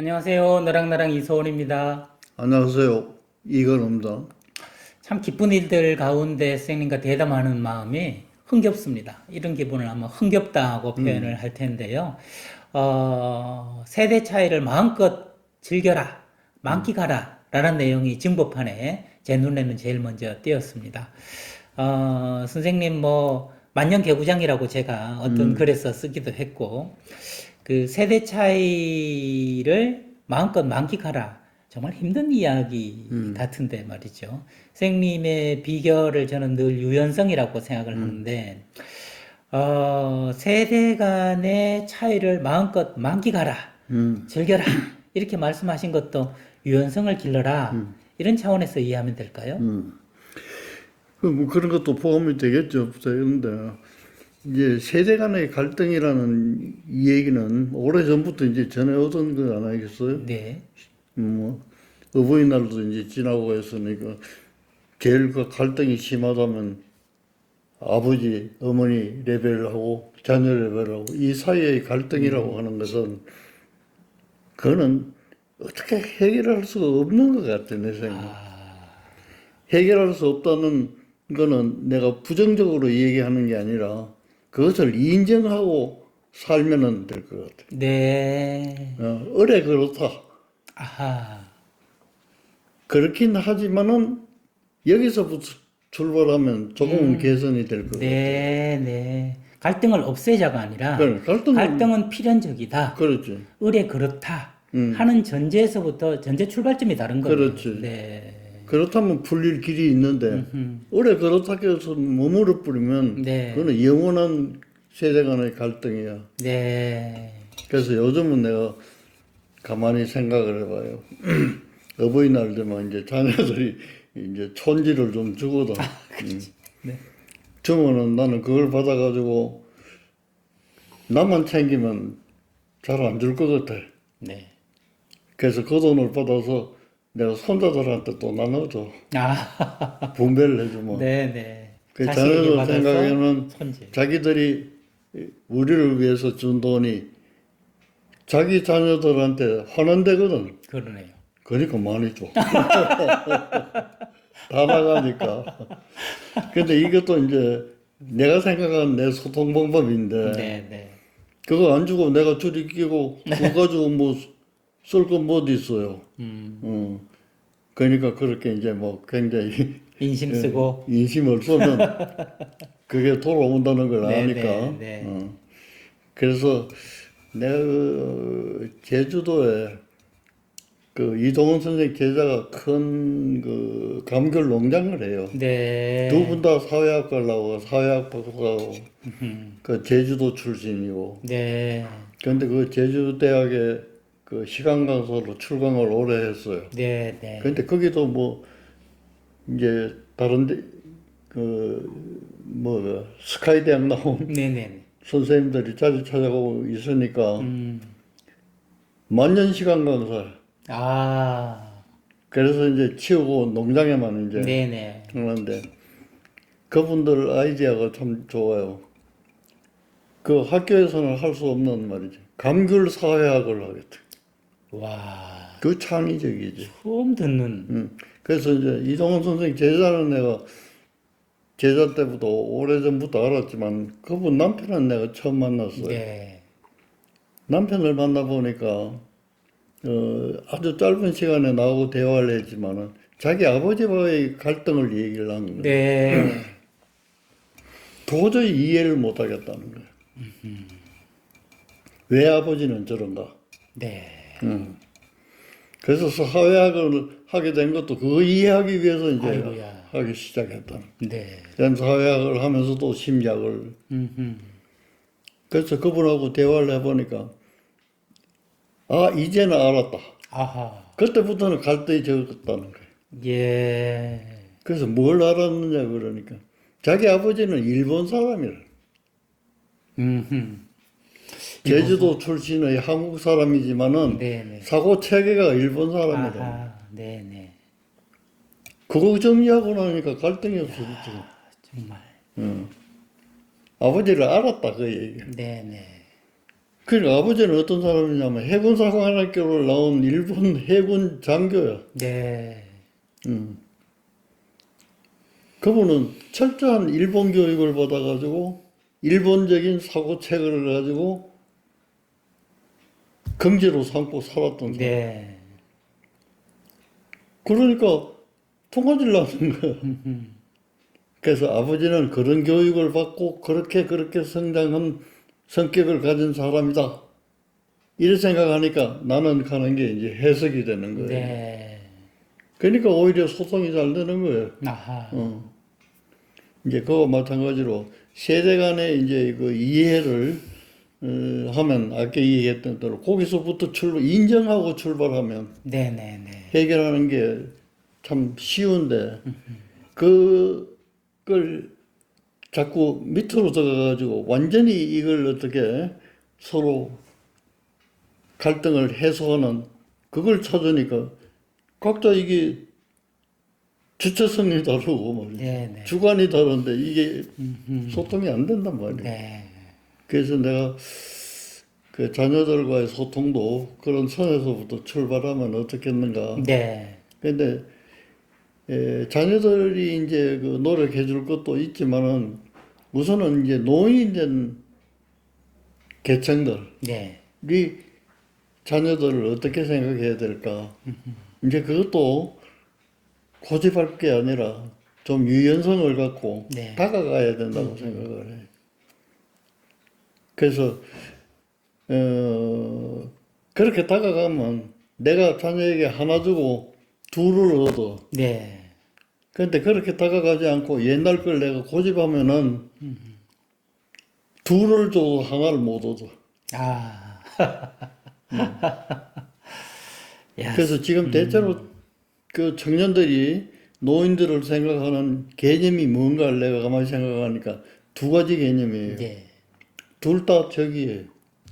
안녕하세요. 너랑 나랑 이소원입니다. 안녕하세요. 이건입니다. 참 기쁜 일들 가운데 선생님과 대담하는 마음이 흥겹습니다. 이런 기분을 아마 흥겹다고 표현을 할 텐데요. 어, 세대 차이를 마음껏 즐겨라, 만끽하라, 라는 내용이 증보판에 제 눈에는 제일 먼저 띄었습니다. 어, 선생님 뭐, 만년 개구장이라고 제가 어떤 글에서 쓰기도 했고, 그 세대 차이를 마음껏 만끽하라. 정말 힘든 이야기 같은데 말이죠. 선생님의 비결을 저는 늘 유연성이라고 생각을 하는데, 어, 세대 간의 차이를 마음껏 만끽하라. 음, 즐겨라. 이렇게 말씀하신 것도 유연성을 길러라. 이런 차원에서 이해하면 될까요? 음. 그뭐 그런 것도 포함이 되겠죠. 그런데 이제 세대 간의 갈등이라는 이 얘기는 오래 전부터 이제 전해오던 거 아니겠어요? 네. 뭐 어버이날도 이제 지나고 했으니까 제일 그 갈등이 심하다면 아버지, 어머니 레벨하고 자녀 레벨하고 이 사이의 갈등이라고 하는 것은 그거는 어떻게 해결할 수가 없는 것 같아 내 생각. 해결할 수 없다는 거는 내가 부정적으로 얘기하는 게 아니라 그것을 인정하고 살면은 될것 같아. 네. 어, 어래 그렇다. 아하. 그렇긴 하지만은 여기서부터 출발하면 조금은 개선이 될 것 같아. 네, 네. 갈등을 없애자가 아니라 그래, 갈등은- 갈등은 필연적이다. 그렇지. 의례 그렇다. 음. 하는 전제에서부터 전제 출발점이 다른 거예요. 그렇지. 네. 그렇다면 풀릴 길이 있는데 오래 그렇다 해서 머무르 뿌리면 네. 그거는 영원한 세대 간의 갈등이야. 네. 그래서 요즘은 내가 가만히 생각을 해봐요. 어버이날 되면 이제 자녀들이 이제 촌지를 좀 주거든. 음. 네. 주면은 나는 그걸 받아가지고 나만 챙기면 잘 안 줄 것 같아. 네. 그래서 그 돈을 받아서 내가 손자들한테 또 나눠줘. 아, 분배를 해주면. 네, 네. 그 자녀들 생각에는 천재. 자기들이 우리를 위해서 준 돈이 자기 자녀들한테 환원되거든. 그러네요. 그러니까 많이 줘. 다 나가니까. 근데 이것도 이제 내가 생각한 내 소통 방법인데 네, 네. 그거 안 주고 내가 줄이 끼고 그거 가지고 뭐 쓸건뭐 있어요. 음, 어. 그러니까 그렇게 이제 뭐 굉장히 인심 쓰고. 인심을 쏘면 그게 돌아온다는 걸 네, 아니까. 네, 네. 어. 그래서 내가 그 제주도에 그 이동원 선생 제자가 큰 그 감귤 농장을 해요. 네. 두 분 다 사회학과를 나오고 사회학 박사고 그 제주도 출신이고 네. 그런데 그 제주 대학에 그 시간 강사로 출강을 오래 했어요. 네, 네. 근데 거기도 뭐 이제 다른데 그뭐 스카이 대학 나온 네, 네. 선생님들이 자주 찾아가고 있으니까 음. 만년 시간 강사. 아. 그래서 이제 치우고 농장에만 이제 네, 네. 하는데 그분들 아이디어가 참 좋아요. 그 학교에서는 할 수 없는 말이지. 감귤 사회학을 하겠다. 와. 그 창의적이지. 처음 듣는. 음. 그래서 이제 이동훈 선생 제자는 내가 제자 때부터 오래전부터 알았지만 그분 남편은 내가 처음 만났어요. 네. 남편을 만나보니까 어, 아주 짧은 시간에 나하고 대화를 했지만은 자기 아버지와의 갈등을 얘기를 한 거예요. 네. 도저히 이해를 못 하겠다는 거예요. 왜 아버지는 저런가? 네. 음. 그래서 사회학을 하게 된 것도 그거 이해하기 위해서 이제 아이고야. 하기 시작했다. 네. 사회학을 하면서도 심리학을 음, 그래서 그분하고 대화를 해보니까 아 이제는 알았다. 아하. 그때부터는 갈등이 적었다는 거예요. 예. 그래서 뭘 알았느냐 그러니까 자기 아버지는 일본 사람이라. 음. 제주도 출신의 한국 사람이지만은 네, 네. 사고 체계가 일본 사람이다. 아하. 네, 네. 그거 정리하고 나니까 갈등이 없어졌지. 정말. 응. 아버지를 알았다 그 얘기. 네, 네. 그러니까 아버지는 어떤 사람이냐면 해군사관학교를 나온 일본 해군 장교야. 네. 음. 그분은 철저한 일본 교육을 받아가지고 일본적인 사고책을 가지고 긍지로 삼고 살았던 사람. 네. 그러니까 통하질 않는 거야. 그래서 아버지는 그런 교육을 받고 그렇게 그렇게 성장한 성격을 가진 사람이다. 이렇게 생각하니까 나는 가는 게 이제 해석이 되는 거예요. 네. 그러니까 오히려 소통이 잘 되는 거예요. 아하. 어. 이제 그거 마찬가지로 세대 간의 이제 그 이해를 어, 하면 아까 얘기했던 대로 거기서부터 출발 인정하고 출발하면 네, 네, 네. 해결하는 게 참 쉬운데 그걸 자꾸 밑으로 들어가가지고 완전히 이걸 어떻게 서로 갈등을 해소하는 그걸 찾으니까 각자 이게 주체성이 다르고 말이야. 네, 네. 주관이 다른데 이게 소통이 안 된단 말이야. 네. 그래서 내가 그 자녀들과의 소통도 그런 선에서부터 출발하면 어떻겠는가. 네. 근데 에, 자녀들이 이제 그 노력해 줄 것도 있지만은 우선은 이제 노인이 된 계층들이 네. 자녀들을 어떻게 생각해야 될까. 이제 그것도 고집할 게 아니라 좀 유연성을 갖고 네. 다가가야 된다고 생각을 해. 그래서 어, 그렇게 다가가면 내가 자녀에게 하나 주고 둘을 얻어. 네. 근데 그렇게 다가가지 않고 옛날 걸 내가 고집하면은 둘을 줘도 하나를 못 얻어. 아. 야. 그래서 지금 대체로 그 청년들이 노인들을 생각하는 개념이 뭔가를 내가 가만히 생각하니까 두 가지 개념이에요. 네. 둘 다 적이에요.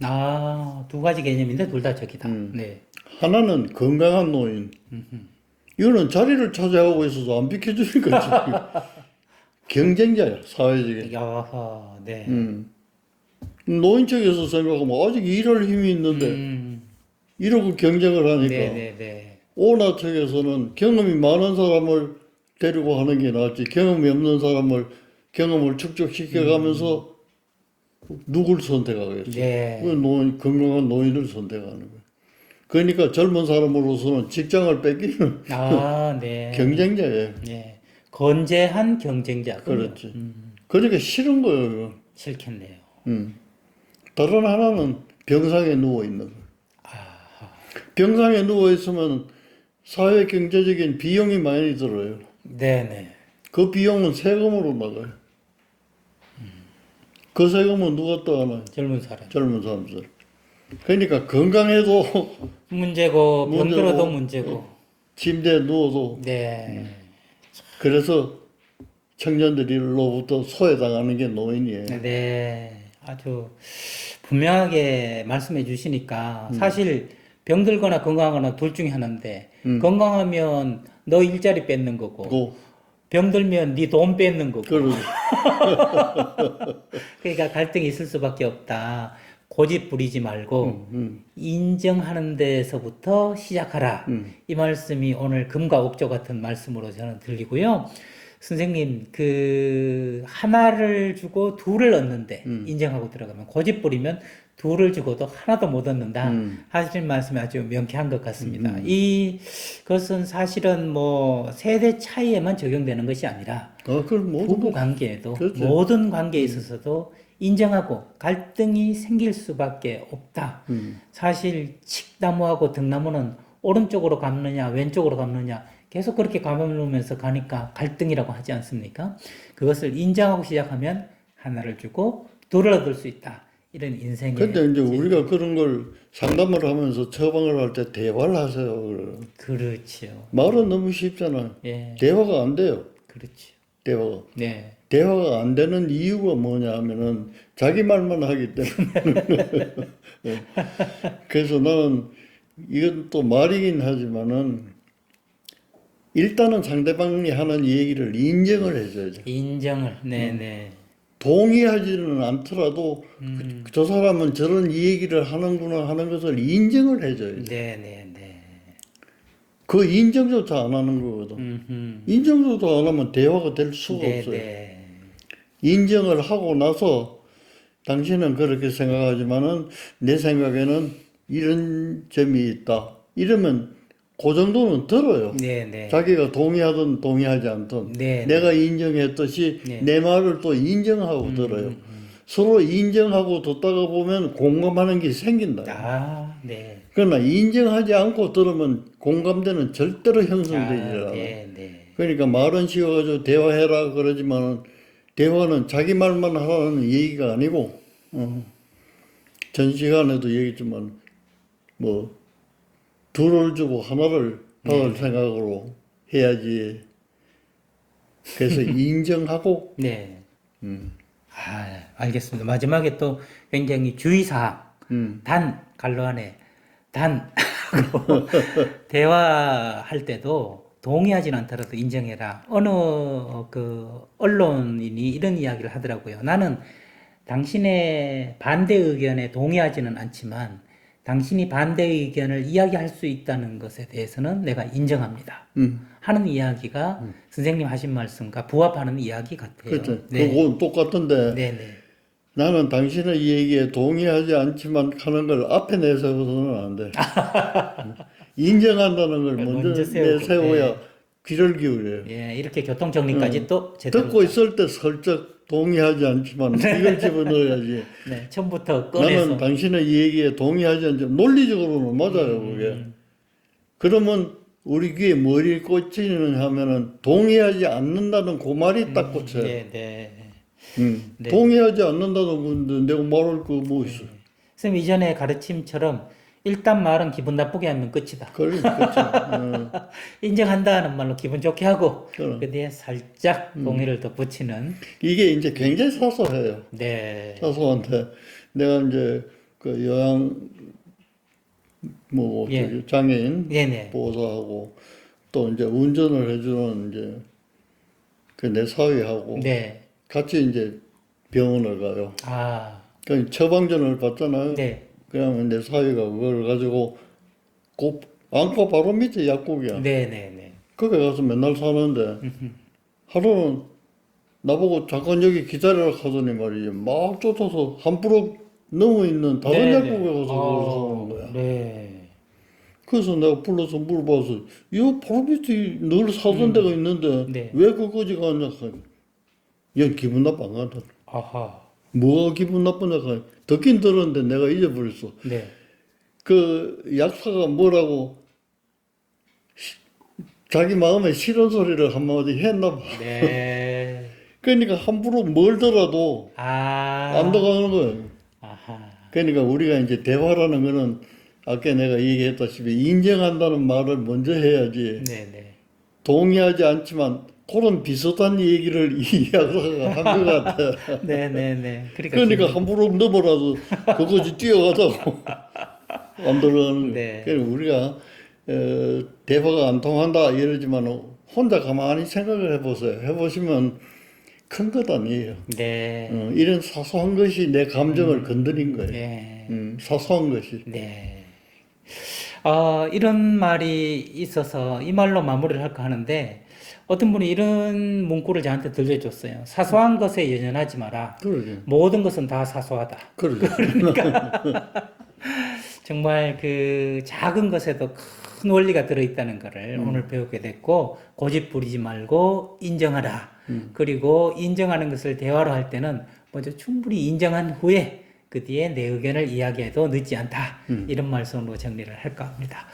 아, 두 가지 개념인데 둘 다 적이다. 음. 네. 하나는 건강한 노인. 이거는 자리를 차지하고 있어서 안 비켜주니까 경쟁자야 사회적인. 야하. 네. 음. 노인 측에서 생각하면 아직 일할 힘이 있는데 음. 이러고 경쟁을 하니까 네, 네, 네. 오나 측에서는 경험이 많은 사람을 데리고 하는 게 낫지 경험이 없는 사람을 경험을 축적시켜가면서 누굴 선택하겠어? 네. 그 노인 건강한 노인을 선택하는 거야. 그러니까 젊은 사람으로서는 직장을 뺏기는 아, 네. 경쟁자예요. 네. 건재한 경쟁자. 그렇지. 음, 그러니까 싫은 거예요. 싫겠네요. 음. 다른 하나는 병상에 누워 있는 거예요. 아하. 병상에 누워 있으면 사회 경제적인 비용이 많이 들어요. 네, 네. 그 비용은 세금으로 나가요. 그 세금은 누가 떠하나요? 젊은 사람. 젊은 사람들. 그러니까 건강해도 문제고 문제고, 병들어도 문제고. 침대에 누워도 네. 그래서 청년들로부터 소외당하는 게 노인이에요. 네. 아주 분명하게 말씀해 주시니까 음. 사실 병들거나 건강하거나 둘 중에 하나인데 음. 건강하면 너 일자리 뺏는 거고 고 병들면 네 돈 뺏는 거고 그러니까 갈등이 있을 수밖에 없다. 고집 부리지 말고 음, 인정하는 데서부터 시작하라. 음. 이 말씀이 오늘 금과 옥조 같은 말씀으로 저는 들리고요. 선생님, 그, 하나를 주고 둘을 얻는데, 음. 인정하고 들어가면, 고집 부리면 둘을 주고도 하나도 못 얻는다. 음. 하시는 말씀이 아주 명쾌한 것 같습니다. 이, 것은 사실은 뭐, 세대 차이에만 적용되는 것이 아니라, 아, 부부 관계에도, 그렇죠. 모든 관계에 있어서도 인정하고 갈등이 생길 수밖에 없다. 음. 사실 칡나무하고 등나무는 오른쪽으로 감느냐 왼쪽으로 감느냐 계속 그렇게 감으면서 가니까 갈등이라고 하지 않습니까? 그것을 인정하고 시작하면 하나를 주고 둘을 얻을 수 있다. 이런 인생의 근데 이제 우리가 그런 걸 상담을 하면서 처방을 할 때 대화를 하세요. 그렇죠. 말은 너무 쉽잖아요. 예, 대화가 안 돼요. 그렇죠. 대화가. 네, 대화가 안 되는 이유가 뭐냐 하면은 자기 말만 하기 때문에. 예. 그래서 나는 이건 또 말이긴 하지만은 일단은 상대방이 하는 얘기를 인정을 해줘야죠. 인정을, 네, 네, 동의하지는 않더라도 그- 저 사람은 저런 얘기를 하는구나 하는 것을 인정을 해줘요. 네, 네, 네. 그 인정조차 안 하는 거거든. 음흠. 인정조차 안 하면 대화가 될 수가 네, 없어요. 네. 인정을 하고 나서 당신은 그렇게 생각하지만은 내 생각에는 이런 점이 있다. 이러면 그 정도는 들어요. 네, 네. 자기가 동의하든 동의하지 않든 네, 내가 인정했듯이 네. 내 말을 또 인정하고 들어요. 서로 인정하고 듣다가 보면 공감하는 게 생긴다. 아, 네. 그러나 인정하지 않고 들으면 공감대는 절대로 형성되지 아, 않아. 네, 네. 그러니까 말은 쉬워가지고 대화해라 그러지만 대화는 자기 말만 하라는 얘기가 아니고 어. 전 시간에도 얘기했지만 뭐 둘을 주고 하나를 받을 네. 생각으로 해야지. 그래서 인정하고 네. 음, 아, 알겠습니다. 마지막에 또 굉장히 주의사항. 음, 단, 갈로 안에 단. 하고 대화할 때도 동의하지는 않더라도 인정해라. 어느 그 언론인이 이런 이야기를 하더라고요. 나는 당신의 반대 의견에 동의하지는 않지만 당신이 반대 의견을 이야기할 수 있다는 것에 대해서는 내가 인정합니다. 음. 하는 이야기가 선생님 하신 말씀과 부합하는 이야기 같아요. 그렇죠. 네. 그건 똑같은데 네, 네. 나는 당신의 얘기에 동의하지 않지만 하는 걸 앞에 내세워서는 안 돼. 인정한다는 걸 먼저, 먼저 세우고, 내세워야 네. 귀를 기울여요. 예, 이렇게 교통 정리까지 또 제대로 듣고 있을 때 슬쩍 동의하지 않지만 이걸 집어넣어야지. 네, 처음부터 꺼내서 나는 당신의 얘기에 동의하지 않지만 논리적으로는 맞아요, 음. 그게. 그러면 우리 귀에 머리 꽂히는 하면은 동의하지 않는다는 그 말이 딱 꽂혀요. 네, 네. 음. 네. 동의하지 않는다는 건데 내가 말할 거 뭐 있어. 선생님 이전에 가르침처럼 일단 말은 기분 나쁘게 하면 끝이다. 그렇죠. 어. 인정한다는 말로 기분 좋게 하고 그럼. 그 뒤에 살짝 음. 동의를 더 붙이는 이게 이제 굉장히 사소해요. 네. 사소한데 내가 이제 그 요양 뭐 예. 저기 장애인 네네. 보호사하고 또 이제 운전을 해주는 이제 그 내 사위하고 네. 같이 이제 병원을 가요. 아, 그 처방전을 받잖아요. 네. 그러면 내 사위가 그걸 가지고 그 안과 바로 밑에 약국이야. 네네네. 거기 가서 맨날 사는데 하루는 나보고 잠깐 여기 기다려라 하더니 말이지 막 쫓아서 한 부럭 넘어 있는 다른 네네. 약국에 가서 그걸 어, 사는 거야. 네. 그래서 내가 불러서 물어봐서 이거 바로 밑에 늘 사던 데가 있는데 네. 왜 그거지 가냐 하니 얘 기분 나빠 안 간다. 아하. 뭐가 기분 나쁘냐 하니 듣긴 들었는데 내가 잊어버렸어. 네. 그 약사가 뭐라고 시- 자기 마음에 싫은 소리를 한마디 했나 봐. 네. 그러니까 함부로 멀더라도 아. 안 들어가는 거예요. 아하. 그러니까 우리가 이제 대화라는 거는 아까 내가 얘기했다시피 인정한다는 말을 먼저 해야지 네네. 동의하지 않지만 그런 비슷한 얘기를 이 약사가 한것 같아. 네네네. 그러니까. 그러니까 함부로 넘어라도 그것이 뛰어가다고 안 들어가는. 네. 그래서 우리가 어, 대화가 안 통한다 이러지만 혼자 가만히 생각을 해보세요. 해보시면 큰 것 아니에요. 네. 어, 이런 사소한 것이 내 감정을 건드린 거예요. 네. 음, 사소한 것이. 네. 어, 이런 말이 있어서 이 말로 마무리를 할까 하는데 어떤 분이 이런 문구를 저한테 들려줬어요. 사소한 것에 연연하지 마라. 그러게. 모든 것은 다 사소하다. 그러게. 정말 그 작은 것에도 큰 원리가 들어있다는 것을 오늘 배우게 됐고 고집 부리지 말고 인정하라. 그리고 인정하는 것을 대화로 할 때는 먼저 충분히 인정한 후에 그 뒤에 내 의견을 이야기해도 늦지 않다. 이런 말씀으로 정리를 할까 합니다.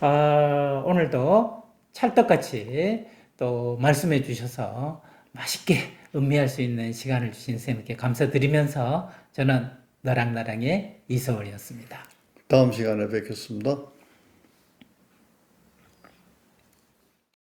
아, 오늘도 찰떡같이 또 말씀해 주셔서 맛있게 음미할 수 있는 시간을 주신 선생님께 감사드리면서 저는 너랑 나랑의 이서울이었습니다. 다음 시간에 뵙겠습니다.